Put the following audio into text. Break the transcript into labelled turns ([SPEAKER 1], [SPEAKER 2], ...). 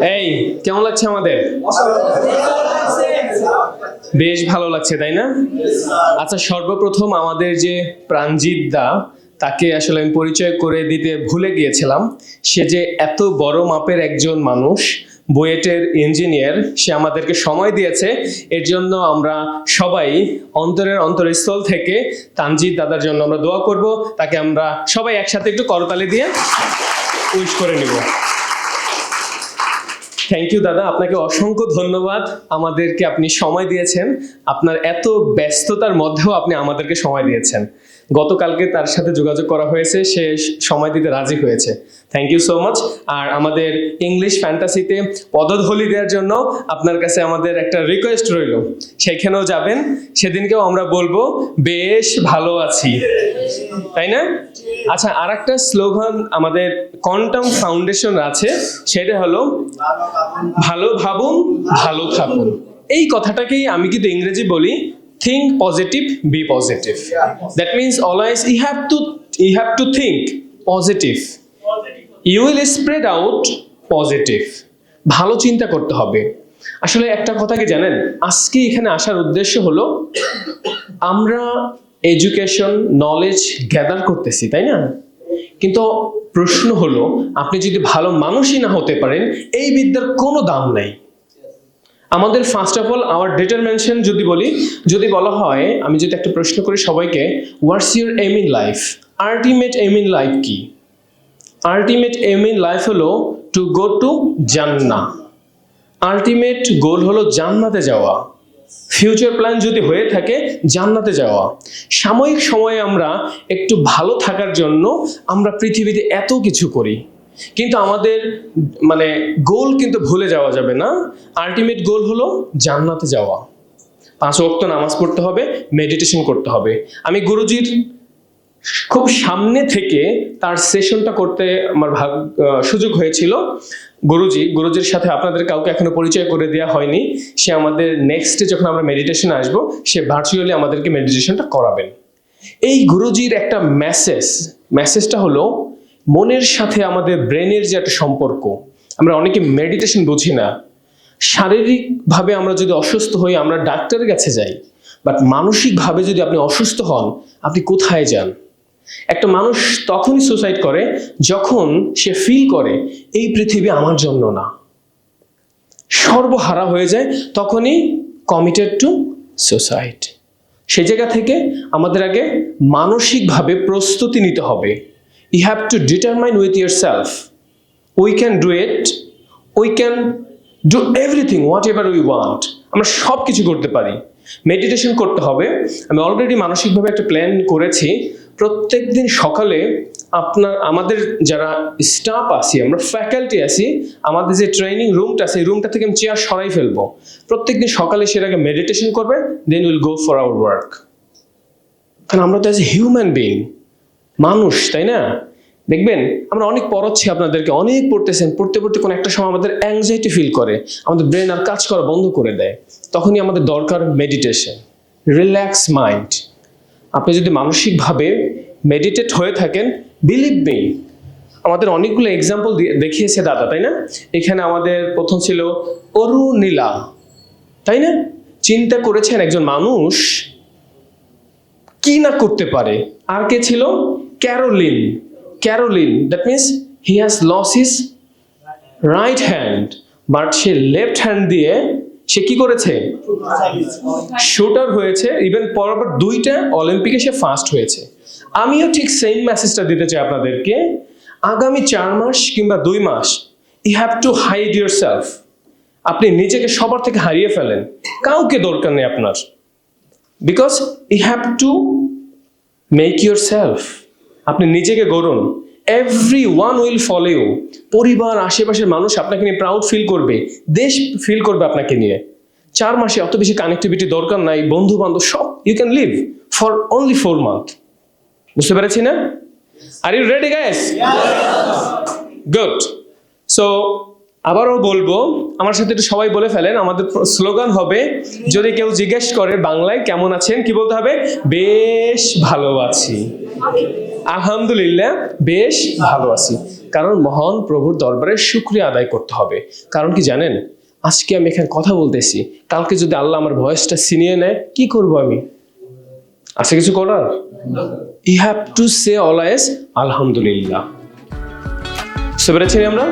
[SPEAKER 1] এই, কেমন লাগছে আমাদের? বেশ ভালো লাগছে, তাই না? আচ্ছা সর্বপ্রথম আমাদের যে প্রাণজিৎ দা, তাকে আসলে আমি পরিচয় করে দিতে ভুলে গিয়েছিলাম। সে যে এত বড় মাপের একজন মানুষ, বুয়েটের ইঞ্জিনিয়ার, সে আমাদেরকে সময় দিয়েছে। এর জন্য আমরা সবাই অন্তরের অন্তরস্থল থেকে তানজিৎ দাদার জন্য আমরা দোয়া করব। তাকে আমরা সবাই একসাথে একটু করতালি দিয়ে উইশ করে নিব। থ্যাংক ইউ দাদা। আপনাকে অসংখ্য ধন্যবাদ। আমাদেরকে আপনি সময় দিয়েছেন। আপনার এত ব্যস্ততার মধ্যেও আপনি আমাদেরকে সময় দিয়েছেন। গতকালকে তার সাথে যোগাযোগ করা হয়েছে। সে সময় দিতে রাজি হয়েছে। থ্যাংক ইউ সো মাচ আর আমাদের ইংলিশ ফ্যান্টাসিতে পদধ্বলি দেওয়ার জন্য আপনার কাছে আমাদের একটা রিকোয়েস্ট রইল। সেখানেও যাবেন। সেদিনকেও আমরা বলব, বেশ ভালো আছি। তাই না? আচ্ছা আর একটা স্লোগান আমাদের কন্টাম ফাউন্ডেশন আছে। সেটা হলো ভালো ভাবুন, ভালো থাকুন। এই কথাটাকেই আমি কিন্তু ইংরেজি বলি think positive be positive that means always you have to you have to think positive you will spread out positive ভালো চিন্তা করতে হবে। আসলে একটা কথা কি জানেন? আজকে এখানে আসার উদ্দেশ্য হলো, আমরা এডুকেশন নলেজ গ্যাদার করতেছি, তাই না? কিন্তু প্রশ্ন হলো, আপনি যদি ভালো মানুষই না হতে পারেন, এই বিদ্যার কোনো দাম নাই। আমাদের first of all our determination যদি বলি, যদি বলা হয়, আমি যদি একটা প্রশ্ন করি সবাইকে what's your aim in life ultimate aim in life কি? আলটিমেট এম ইন লাইফ হলো টু গো টু জান্না আলটিমেট গোল হলো জান্নাতে যাওয়া। ফিউচার প্ল্যান যদি হয়ে থাকে, জান্নাতে যাওয়া। সাময়িক সময়ে আমরা একটু ভালো থাকার জন্য আমরা পৃথিবীতে এত কিছু করি। কিন্তু আমাদের মানে গোল কিন্তু ভুলে যাওয়া যাবে না। আলটিমেট গোল হলো জান্নাতে যাওয়া। পাঁচ ওয়াক্ত নামাজ পড়তে হবে মেডিটেশন করতে হবে। আমি গুরুজির খুব সামনে থেকে তার সেশনটা করতে আমার ভাগ সুযোগ হয়েছিল। গুরুজি, গুরুজির সাথে আপনাদের কাউকে এখনও পরিচয় করে দেওয়া হয়নি। সে আমাদের নেক্সটে যখন আমরা মেডিটেশন আসব, সে ভার্চুয়ালি আমাদেরকে মেডিটেশনটা করাবেন। এই গুরুজির একটা মেসেজ মেসেজটা হলো, মনের সাথে আমাদের ব্রেনের যে একটা সম্পর্ক, আমরা অনেকে মেডিটেশন বুঝি না। শারীরিকভাবে আমরা যদি অসুস্থ হই, আমরা ডাক্তারের কাছে যাই বাট মানসিকভাবে যদি আপনি অসুস্থ হন, আপনি কোথায় যান? একটা মানুষ তখনই সুসাইড করে যখন সে ফিল করে, এই পৃথিবী আমার জন্য না। সর্বহারা হয়ে যায় তখনই কমিটেড টু সুসাইড সে জায়গা থেকে আমাদের আগে মানসিকভাবে প্রস্তুতি নিতে হবে। You have to determine with your self we can do it we can do everything whatever we want আমরা সব কিছু করতে পারি। মেডিটেশন করতে হবে। আমি অলরেডি মানসিকভাবে একটা প্ল্যান করেছি প্রত্যেক দিন সকালে আপনার, আমাদের যারা স্টাফ আছি, আমরা ফ্যাকাল্টি আছি, আমাদের যে ট্রেনিং রুমটা আছে রুমটা থেকে আমি চেয়ার সরাই ফেলব। প্রত্যেকদিন সকালে সেটাকে মেডিটেশন করবে then will go for our work কারণ আমরা তো অ্যাজ এ হিউম্যান বিং মানুষ, তাই না? দেখবেন, আমরা অনেক পড়াচ্ছি আপনাদেরকে, অনেক পড়তেছেন, পড়তে পড়তে কোনো একটা সময় আমাদের অ্যাংজাইটি ফিল করে, আমাদের ব্রেন আর কাজ করা বন্ধ করে দেয়। তখনই আমাদের দরকার মেডিটেশন রিল্যাক্স মাইন্ড আপনি যদি মানসিকভাবে মেডিটেট হয়ে থাকেন বিলিভ মি আমাদের অনেকগুলো এক্সাম্পল দেখিয়েছে দাদা, তাই না? এখানে আমাদের প্রথম ছিল অরুণীলা, তাই না? চিন্তা করেছেন একজন মানুষ কি না করতে পারে। আর কে ছিল? Caroline Caroline that means he has lost his right hand but say left hand দিয়ে সে কি করেছে? শুটার হয়েছে ইভেন পরপর দুইটা অলিম্পিকে সে ফার্স্ট হয়েছে। আমিও ঠিক সেম মেসেজটা দিতে চাই আপনাদেরকে। আগামী চার মাস কিংবা দুই মাস you have to hide your self আপনি নিজেকে সবার থেকে হারিয়ে ফেলেন। কাউকে দরকার নেই আপনার। Because you have to make your self আপনি নিজেকে গড়ুন। Everyone will follow you পরিবার, আশেপাশের মানুষ আপনাকে নিয়ে প্রাউড ফিল করবে। দেশ ফিল করবে আপনাকে নিয়ে। চার মাসে অত বেশি কানেক্টিভিটি দরকার নাই বন্ধু বান্ধব সব you can live for only four month বুঝতে পেরেছি না? Are you ready guys good so আবারও বলব, আমার সাথে একটু সবাই বলে ফেলেন, আমাদের স্লোগান হবে, যদি কেউ জিজ্ঞেস করে বাংলায় কেমন আছেন, কি বলতে হবে? বেশ ভালো আছি। আলহামদুলিল্লাহ, বেশ ভালো আছি। কারণ মহান প্রভুর দরবারে শুক্রিয়া আদায় করতে হবে। কারণ কি জানেন? আজকে আমি এখানে কথা বলতেছি। কালকে যদি আল্লাহ আমার ভয়েসটা ছিনিয়ে নেয়, কি করব আমি? আছে কিছু করার? We have to say always আলহামদুলিল্লাহ সবাই আমরা।